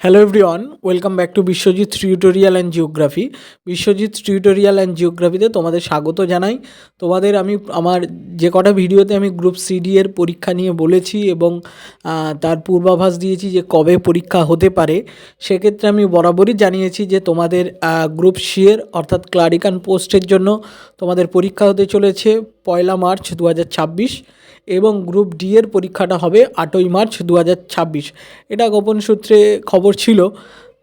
Hello everyone welcome back to Biswajit tutorial and geography Biswajit tutorial and জিওগ্রাফিতে তোমাদের স্বাগত জানাই। তোমাদের আমি, আমার যে কটা ভিডিওতে আমি গ্রুপ সিডি এর পরীক্ষা নিয়ে বলেছি এবং তার পূর্বাভাস দিয়েছি যে কবে পরীক্ষা হতে পারে, সেক্ষেত্রে আমি বরাবরই জানিয়েছি যে তোমাদের গ্রুপ সি এর অর্থাৎ ক্লারিকান পোস্টের জন্য তোমাদের পরীক্ষা হতে চলেছে পয়লা মার্চ দু হাজার ছাব্বিশ এবং গ্রুপ ডি এর পরীক্ষাটা হবে আটই মার্চ দু হাজার ছাব্বিশ। এটা গোপন সূত্রে খবর ছিল,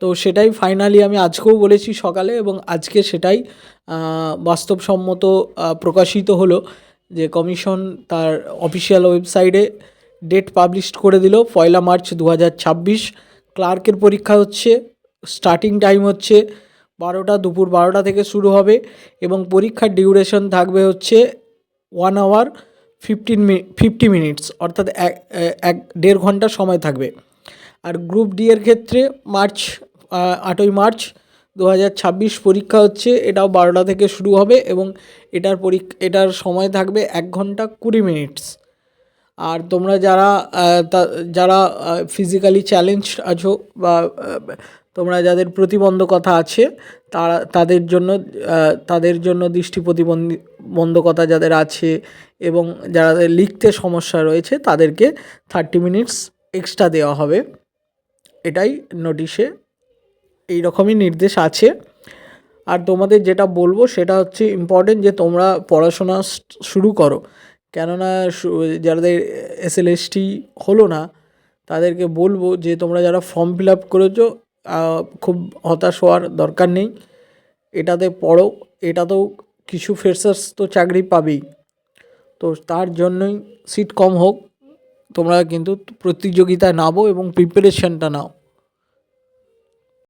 তো সেটাই ফাইনালি আমি আজকেও বলেছি সকালে এবং আজকে সেটাই বাস্তবসম্মত প্রকাশিত হলো। যে কমিশন তার অফিসিয়াল ওয়েবসাইটে ডেট পাবলিশ করে দিল, পয়লা মার্চ দু হাজার ছাব্বিশ। ক্লার্কের পরীক্ষা হচ্ছে, স্টার্টিং টাইম হচ্ছে বারোটা, দুপুর বারোটা থেকে শুরু হবে এবং পরীক্ষার ডিউরেশন থাকবে হচ্ছে ওয়ান আওয়ার ফিফটিন মি, ফিফটি মিনিটস, অর্থাৎ এক এক, দেড় ঘণ্টা সময় থাকবে। আর গ্রুপ ডি এর ক্ষেত্রে মার্চ আটই মার্চ দু হাজার ছাব্বিশ পরীক্ষা হচ্ছে, এটাও বারোটা থেকে শুরু হবে এবং এটার পরীক্ষা, এটার সময় থাকবে এক ঘণ্টা কুড়ি মিনিটস। আর তোমরা যারা যারা ফিজিক্যালি চ্যালেঞ্জ আছো বা তোমরা যাদের প্রতিবন্ধকতা আছে, তারা, তাদের জন্য তাদের জন্য দৃষ্টি প্রতিবন্ধী, বন্ধকতা যাদের আছে এবং যাদের লিখতে সমস্যা রয়েছে, তাদেরকে থার্টি মিনিটস এক্সট্রা দেওয়া হবে। এটাই নোটিশে এই রকমই নির্দেশ আছে। আর তোমাদের যেটা বলব সেটা হচ্ছে ইম্পর্টেন্ট যে তোমরা পড়াশোনা শুরু করো। কেননা যাদের এস এল এস টি হলো না, তাদেরকে বলব যে তোমরা যারা ফর্ম ফিল আপ করেছ খুব হতাশ হওয়ার দরকার নেই। এটাতে পড়ো, এটাতেও কিছু ফ্রেশার্স তো চাকরি পাবেই। তো তার জন্যই সিট কম হোক, তোমরা কিন্তু প্রতিযোগিতায় নামো এবং প্রিপারেশনটা নাও।